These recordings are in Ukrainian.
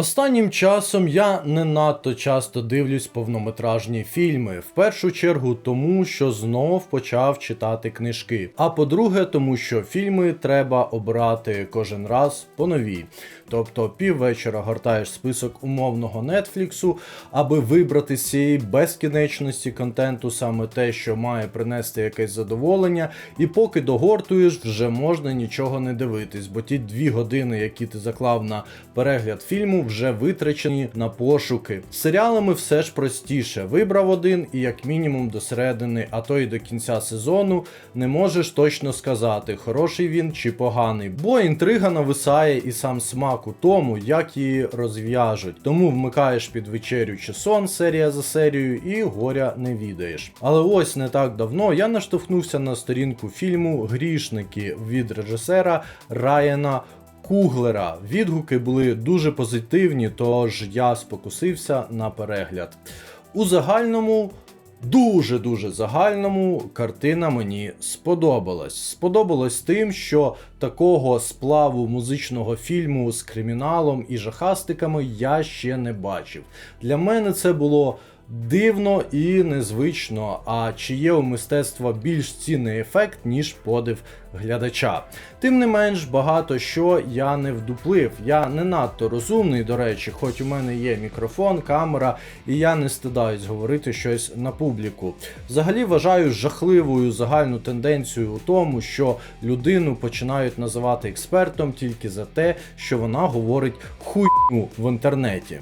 Останнім часом я не надто часто дивлюсь повнометражні фільми. В першу чергу тому, що знов почав читати книжки. А по-друге, тому що фільми треба обирати кожен раз по новій. Тобто піввечора гортаєш список умовного нетфліксу, аби вибрати з цієї безкінечності контенту саме те, що має принести якесь задоволення, і поки догортуєш, вже можна нічого не дивитись, бо ті дві години, які ти заклав на перегляд фільму, вже витрачені на пошуки. З серіалами все ж простіше. Вибрав один і як мінімум до середини, а то й до кінця сезону не можеш точно сказати, хороший він чи поганий, бо інтрига нависає і сам смак у тому, як її розв'яжуть. Тому вмикаєш під вечерю чи сон серія за серією і горя не відаєш. Але ось не так давно я наштовхнувся на сторінку фільму Грішники від режисера Райана. Куглера відгуки були дуже позитивні, тож я спокусився на перегляд. У загальному, дуже-дуже загальному, картина мені сподобалась. Сподобалось тим, що такого сплаву музичного фільму з криміналом і жахастиками я ще не бачив. Для мене це було. Дивно і незвично, а чи є у мистецтва більш цінний ефект, ніж подив глядача. Тим не менш, багато що я не вдуплив. Я не надто розумний, до речі, хоч у мене є мікрофон, камера, і я не стидаюсь говорити щось на публіку. Взагалі вважаю жахливою загальну тенденцію у тому, що людину починають називати експертом тільки за те, що вона говорить хуйню в інтернеті.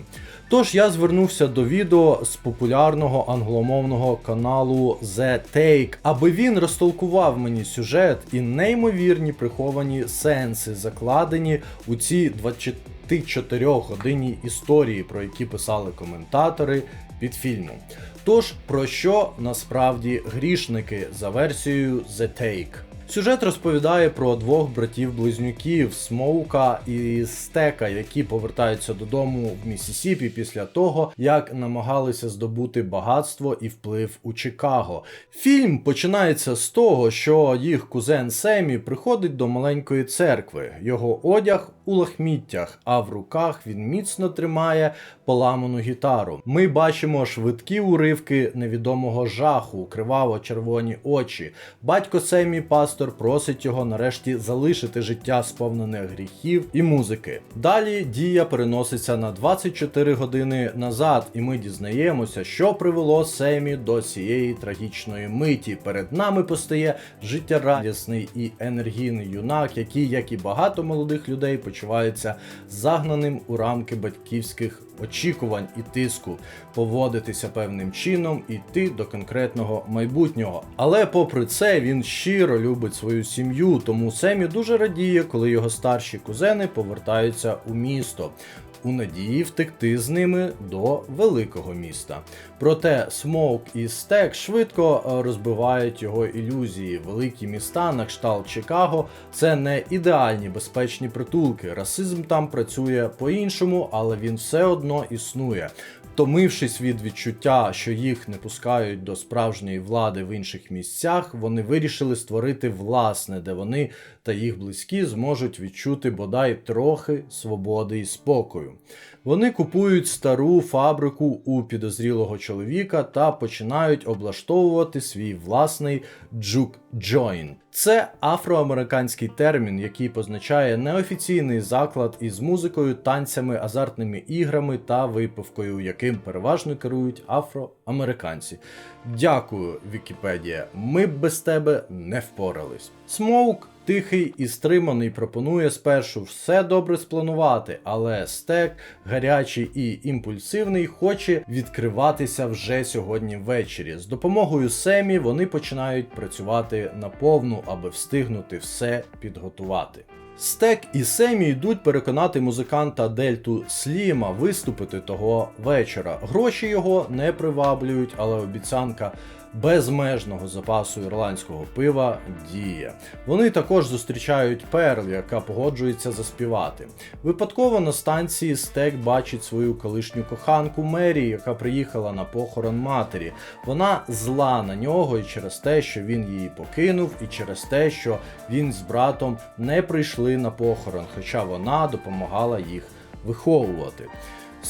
Тож я звернувся до відео з популярного англомовного каналу The Take, аби він розтолкував мені сюжет і неймовірні приховані сенси, закладені у ці 24 годинній історії, про які писали коментатори під фільмом. Тож про що насправді грішники за версією The Take? Сюжет розповідає про двох братів-близнюків Смоука і Стека, які повертаються додому в Місісіпі після того, як намагалися здобути багатство і вплив у Чикаго. Фільм починається з того, що їх кузен Семі приходить до маленької церкви. Його одяг у лахміттях, а в руках він міцно тримає поламану гітару. Ми бачимо швидкі уривки невідомого жаху, криваво-червоні очі. Батько Семі пастор просить його нарешті залишити життя сповнене гріхів і музики. Далі дія переноситься на 24 години назад, і ми дізнаємося, що привело Семі до цієї трагічної миті. Перед нами постає життєрадісний і енергійний юнак, який, як і багато молодих людей, почувається загнаним у рамки батьківських очікувань і тиску, поводитися певним чином і йти до конкретного майбутнього. Але попри це він щиро любить свою сім'ю, тому Семі дуже радіє, коли його старші кузени повертаються у місто. У надії втекти з ними до великого міста. Проте Смоук і Стек швидко е, розбивають його ілюзії. Великі міста на кшталт Чикаго це не ідеальні безпечні притулки. Расизм там працює по-іншому, але він все одно існує. Втомившись від відчуття, що їх не пускають до справжньої влади в інших місцях, вони вирішили створити власне, де вони та їх близькі зможуть відчути бодай трохи свободи і спокою. Вони купують стару фабрику у підозрілого чоловіка та починають облаштовувати свій власний джук джойн. Це афроамериканський термін, який позначає неофіційний заклад із музикою, танцями, азартними іграми та випивкою, яким переважно керують афроамериканці. Дякую, Вікіпедія. Ми б без тебе не впорались. Смоук тихий і стриманий пропонує спершу все добре спланувати, але стек, гарячий і імпульсивний, хоче відкриватися вже сьогодні ввечері. З допомогою Семі вони починають працювати наповну, аби встигнути все підготувати. Стек і Семі йдуть переконати музиканта Дельту Сліма виступити того вечора. Гроші його не приваблюють, але обіцянка безмежного запасу ірландського пива діє. Вони також зустрічають Перл, яка погоджується заспівати. Випадково на станції Стек бачить свою колишню коханку Мері, яка приїхала на похорон матері. Вона зла на нього і через те, що він її покинув, і через те, що він з братом не прийшли на похорон, хоча вона допомагала їх виховувати.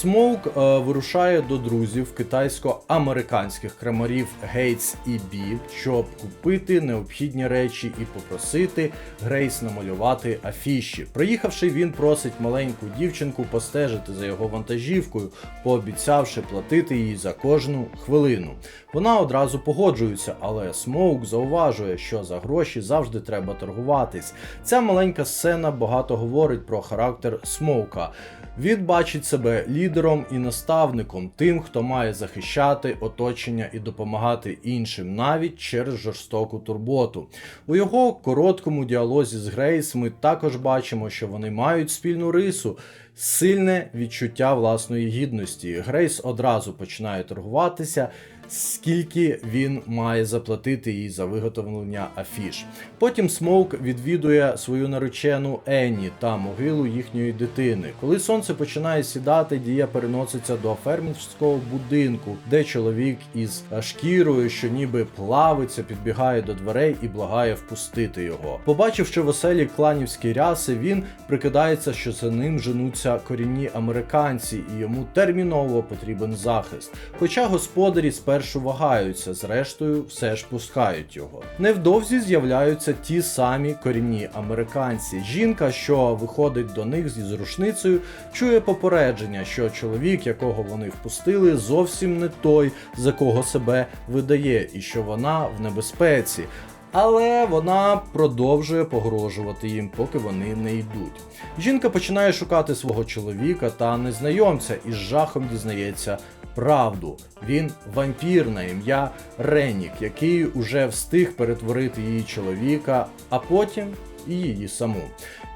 Смоук е, вирушає до друзів китайсько-американських крамарів Гейтс і Бі, щоб купити необхідні речі і попросити Грейс намалювати афіші. Приїхавши, він просить маленьку дівчинку постежити за його вантажівкою, пообіцявши платити їй за кожну хвилину. Вона одразу погоджується, але Смоук зауважує, що за гроші завжди треба торгуватись. Ця маленька сцена багато говорить про характер Смоука. Він бачить себе лідером і наставником, тим, хто має захищати оточення і допомагати іншим, навіть через жорстоку турботу. У його короткому діалозі з Грейс ми також бачимо, що вони мають спільну рису. Сильне відчуття власної гідності. Грейс одразу починає торгуватися, скільки він має заплатити їй за виготовлення афіш. Потім Смоук відвідує свою наречену Енні та могилу їхньої дитини. Коли сонце починає сідати, дія переноситься до фермерського будинку, де чоловік із шкірою, що ніби плавиться, підбігає до дверей і благає впустити його. Побачивши в оселі кланівські ряси, він прикидається, що за ним женуться корінні американці, і йому терміново потрібен захист. Хоча господарі спершу вагаються, зрештою все ж пускають його. Невдовзі з'являються ті самі корінні американці. Жінка, що виходить до них зі рушницею, чує попередження, що чоловік, якого вони впустили, зовсім не той, за кого себе видає, і що вона в небезпеці. Але вона продовжує погрожувати їм, поки вони не йдуть. Жінка починає шукати свого чоловіка та незнайомця і з жахом дізнається правду. Він вампір на ім'я Ренік, який уже встиг перетворити її чоловіка, а потім і її саму.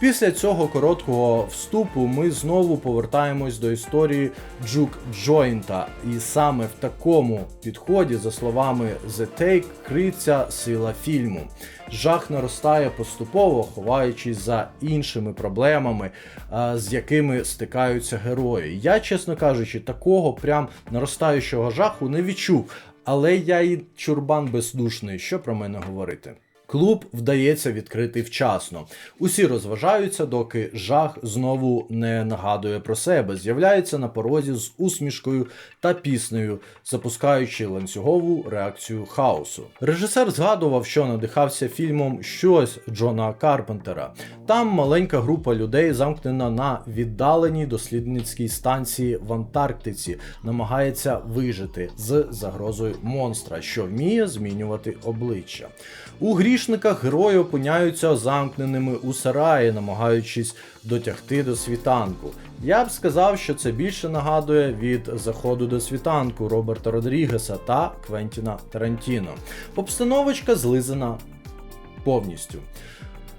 Після цього короткого вступу ми знову повертаємось до історії Джук Джойнта, і саме в такому підході, за словами The Take, криється сила фільму. Жах наростає поступово, ховаючись за іншими проблемами, з якими стикаються герої. Я, чесно кажучи, такого прям наростаючого жаху не відчув, але я і чурбан бездушний, що про мене говорити. Клуб вдається відкрити вчасно. Усі розважаються, доки жах знову не нагадує про себе. З'являється на порозі з усмішкою та піснею, запускаючи ланцюгову реакцію хаосу. Режисер згадував, що надихався фільмом Щось Джона Карпентера. Там маленька група людей замкнена на віддаленій дослідницькій станції в Антарктиці, намагається вижити з загрозою монстра, що вміє змінювати обличчя. У грішниках герої опиняються замкненими у сараї, намагаючись дотягти до світанку. Я б сказав, що це більше нагадує від заходу до світанку Роберта Родрігеса та Квентіна Тарантіно. Обстановочка злизана повністю.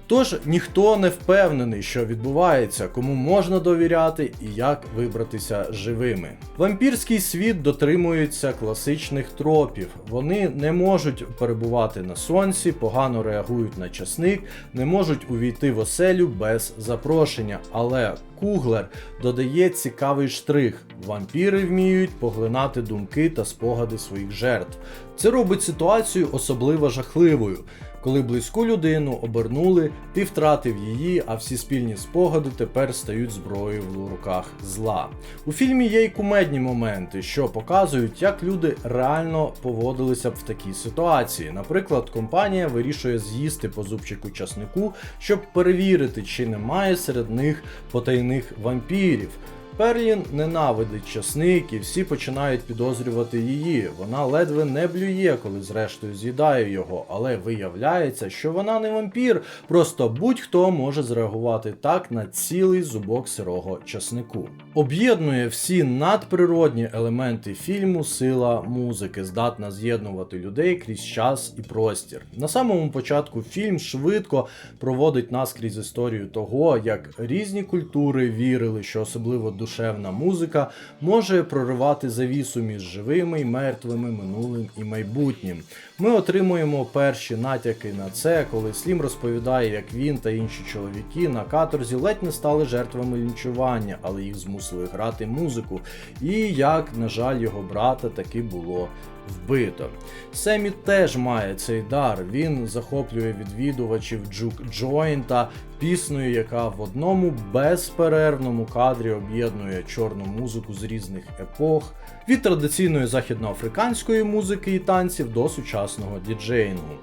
Тож ніхто не впевнений, що відбувається, кому можна довіряти і як вибратися живими. Вампірський світ дотримується класичних тропів. Вони не можуть перебувати на сонці, погано реагують на часник, не можуть увійти в оселю без запрошення. Але Куглер додає цікавий штрих: вампіри вміють поглинати думки та спогади своїх жертв. Це робить ситуацію особливо жахливою. Коли близьку людину обернули, ти втратив її, а всі спільні спогади тепер стають зброєю в руках зла. У фільмі є й кумедні моменти, що показують, як люди реально поводилися б в такій ситуації. Наприклад, компанія вирішує з'їсти по зубчику часнику, щоб перевірити, чи немає серед них потайних вампірів. Перлін ненавидить часник і всі починають підозрювати її. Вона ледве не блює, коли зрештою з'їдає його, але виявляється, що вона не вампір, просто будь-хто може зреагувати так на цілий зубок сирого часнику. Об'єднує всі надприродні елементи фільму сила музики, здатна з'єднувати людей крізь час і простір. На самому початку фільм швидко проводить нас крізь історію того, як різні культури вірили, що особливо душевна музика може проривати завісу між живими і мертвими минулим і майбутнім. Ми отримуємо перші натяки на це, коли Слім розповідає, як він та інші чоловіки на каторзі ледь не стали жертвами лінчування, але їх змусили грати музику, і як, на жаль, його брата таки було вбито. Семі теж має цей дар. Він захоплює відвідувачів Джук Джойнта піснею, яка в одному безперервному кадрі об'єднує чорну музику з різних епох, від традиційної західноафриканської музики і танців до сучасного діджеїнгу.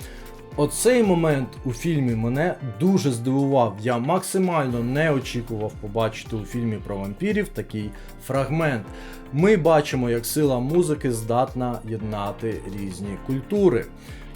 Оцей момент у фільмі мене дуже здивував. Я максимально не очікував побачити у фільмі про вампірів такий фрагмент. Ми бачимо, як сила музики здатна єднати різні культури.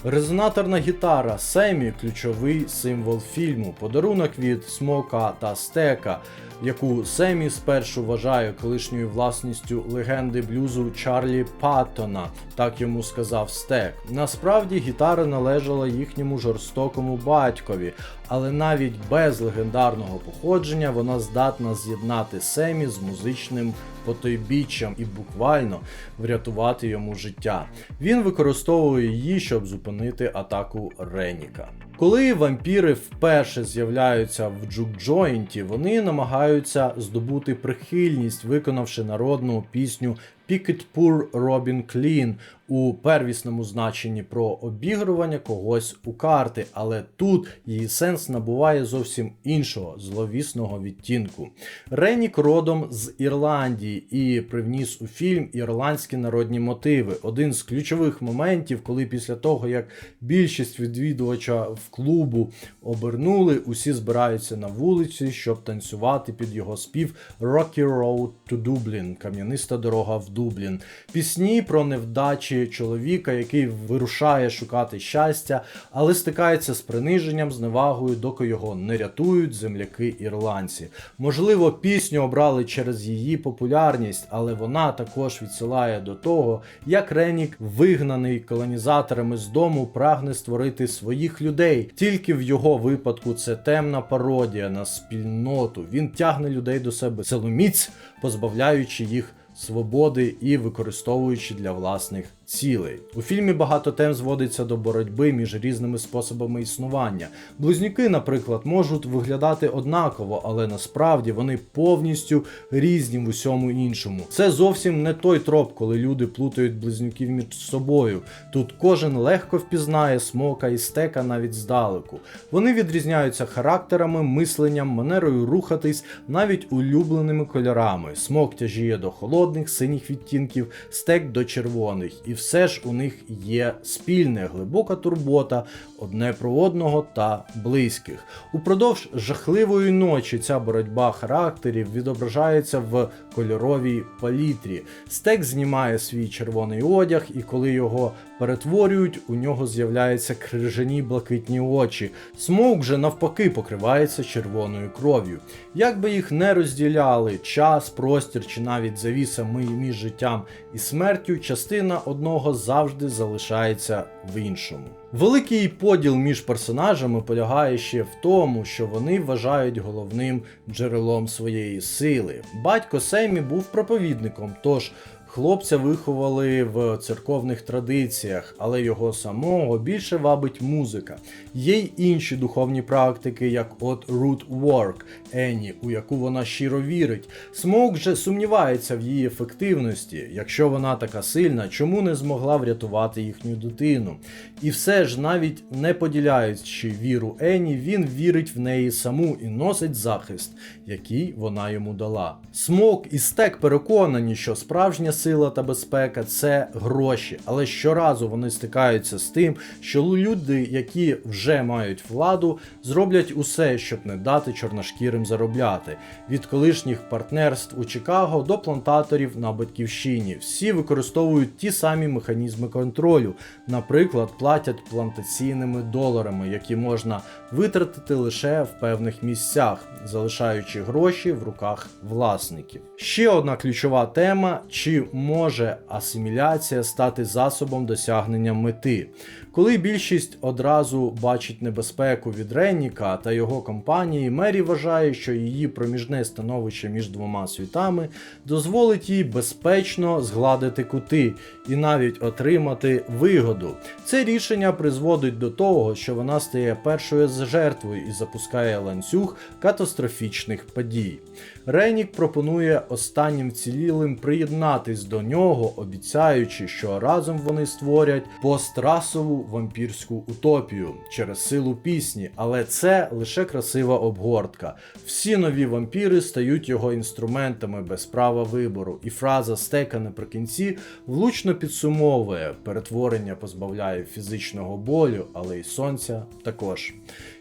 Резонаторна гітара Семі ключовий символ фільму, подарунок від Смока та Стека, яку Семі спершу вважає колишньою власністю легенди блюзу Чарлі Паттона, так йому сказав Стек. Насправді гітара належала їхньому жорстокому батькові, але навіть без легендарного походження вона здатна з'єднати Семі з музичним потойбіччям і буквально врятувати йому життя. Він використовує її, щоб зупинити атаку Реніка. Коли вампіри вперше з'являються в джук-джойнті, вони намагаються здобути прихильність, виконавши народну пісню Picket Poor Robin Clean у первісному значенні про обігрування когось у карти, але тут її сенс набуває зовсім іншого зловісного відтінку. Ренік родом з Ірландії і привніс у фільм ірландські народні мотиви. Один з ключових моментів, коли після того, як більшість відвідувача в клубу обернули, усі збираються на вулиці, щоб танцювати під його спів Rocky Road to Dublin, кам'яниста дорога в Дублін. Пісні про невдачі чоловіка, який вирушає шукати щастя, але стикається з приниженням, зневагою, доки його не рятують земляки ірландці. Можливо, пісню обрали через її популярність, але вона також відсилає до того, як Ренік, вигнаний колонізаторами з дому, прагне створити своїх людей. Тільки в його випадку це темна пародія на спільноту. Він тягне людей до себе силоміць, позбавляючи їх свободи і використовуючи для власних цілей. У фільмі багато тем зводиться до боротьби між різними способами існування. Близнюки, наприклад, можуть виглядати однаково, але насправді вони повністю різні в усьому іншому. Це зовсім не той троп, коли люди плутають близнюків між собою. Тут кожен легко впізнає смока і стека навіть здалеку. Вони відрізняються характерами, мисленням, манерою рухатись, навіть улюбленими кольорами. Смок тяжіє до холодних, синіх відтінків, стек до червоних. І все ж у них є спільне глибока турбота одне про одного та близьких. Упродовж жахливої ночі ця боротьба характерів відображається в кольоровій палітрі. Стек знімає свій червоний одяг, і коли його перетворюють, у нього з'являються крижані блакитні очі. Смоук же навпаки покривається червоною кров'ю. Як би їх не розділяли час, простір чи навіть завіса між життям і смертю, частина одного завжди залишається в іншому. Великий поділ між персонажами полягає ще в тому, що вони вважають головним джерелом своєї сили. Батько Семі був проповідником, тож Хлопця виховали в церковних традиціях, але його самого більше вабить музика. Є й інші духовні практики, як от Root Work Ені, у яку вона щиро вірить. Смоук же сумнівається в її ефективності. Якщо вона така сильна, чому не змогла врятувати їхню дитину? І все ж, навіть не поділяючи віру Ені, він вірить в неї саму і носить захист, який вона йому дала. Смок і стек переконані, що справжня сила та безпека це гроші, але щоразу вони стикаються з тим, що люди, які вже мають владу, зроблять усе, щоб не дати чорношкірим заробляти. Від колишніх партнерств у Чикаго до плантаторів на батьківщині. Всі використовують ті самі механізми контролю, наприклад, платять плантаційними доларами, які можна витратити лише в певних місцях, залишаючи гроші в руках власників. Ще одна ключова тема: чи може асиміляція стати засобом досягнення мети. Коли більшість одразу бачить небезпеку від Ренніка та його компанії, Мері вважає, що її проміжне становище між двома світами дозволить їй безпечно згладити кути і навіть отримати вигоду. Це рішення призводить до того, що вона стає першою з жертвою і запускає ланцюг катастрофічних подій. Ренік пропонує останнім вцілілим приєднатись до нього, обіцяючи, що разом вони створять пострасову вампірську утопію через силу пісні, але це лише красива обгортка. Всі нові вампіри стають його інструментами без права вибору, і фраза стека наприкінці влучно підсумовує: перетворення позбавляє фізичного болю, але й сонця також.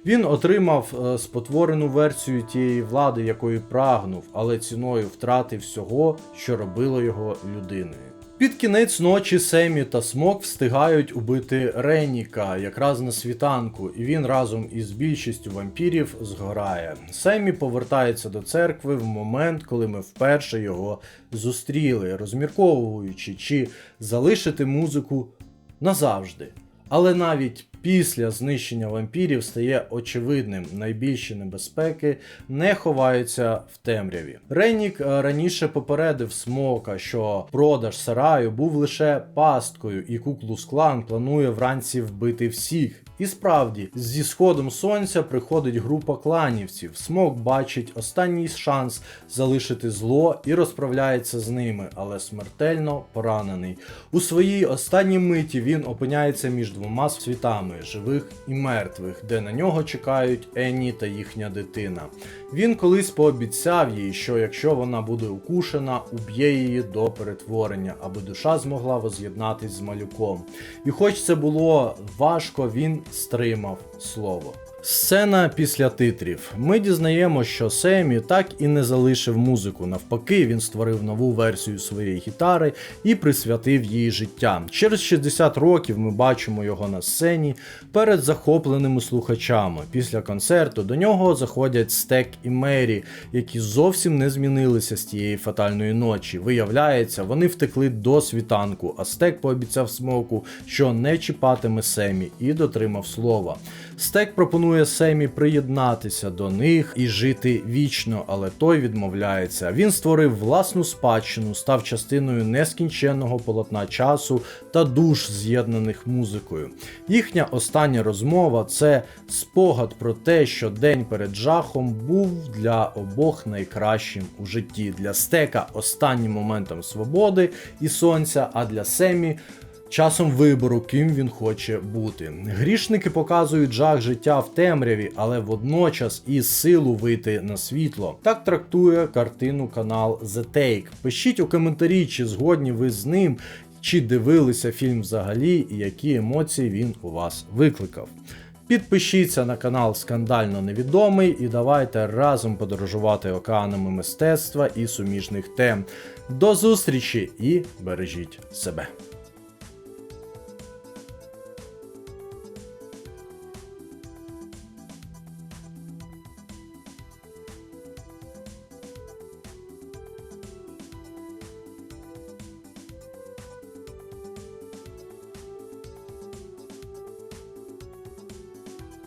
Він отримав е, спотворену версію тієї влади, якої прагнув, але ціною втрати всього, що робило його людиною. Під кінець ночі Семі та Смок встигають убити Реніка якраз на світанку, і він разом із більшістю вампірів згорає. Семі повертається до церкви в момент, коли ми вперше його зустріли, розмірковуючи, чи залишити музику назавжди. Але навіть після знищення вампірів стає очевидним, найбільші небезпеки не ховаються в темряві. Ренік е, раніше попередив Смока, що продаж сараю був лише пасткою, і Куклус Клан планує вранці вбити всіх. І справді, зі сходом сонця приходить група кланівців. Смок бачить останній шанс залишити зло і розправляється з ними, але смертельно поранений. У своїй останній миті він опиняється між двома світами живих і мертвих, де на нього чекають Енні та їхня дитина. Він колись пообіцяв їй, що якщо вона буде укушена, уб'є її до перетворення, аби душа змогла воз'єднатись з малюком. І хоч це було важко, він стримав слово. Сцена після титрів. Ми дізнаємо, що Семі так і не залишив музику. Навпаки, він створив нову версію своєї гітари і присвятив їй життя. Через 60 років ми бачимо його на сцені перед захопленими слухачами. Після концерту до нього заходять Стек і Мері, які зовсім не змінилися з тієї фатальної ночі. Виявляється, вони втекли до світанку, а Стек пообіцяв смоку, що не чіпатиме Семі, і дотримав слова. Стек пропонує Семі приєднатися до них і жити вічно, але той відмовляється. Він створив власну спадщину, став частиною нескінченного полотна часу та душ, з'єднаних музикою. Їхня остання розмова це спогад про те, що день перед жахом був для обох найкращим у житті. Для стека останнім моментом свободи і сонця, а для Семі часом вибору, ким він хоче бути. Грішники показують жах життя в темряві, але водночас і силу вийти на світло. Так трактує картину канал The Take. Пишіть у коментарі, чи згодні ви з ним, чи дивилися фільм взагалі, і які емоції він у вас викликав. Підпишіться на канал Скандально Невідомий і давайте разом подорожувати океанами мистецтва і суміжних тем. До зустрічі і бережіть себе.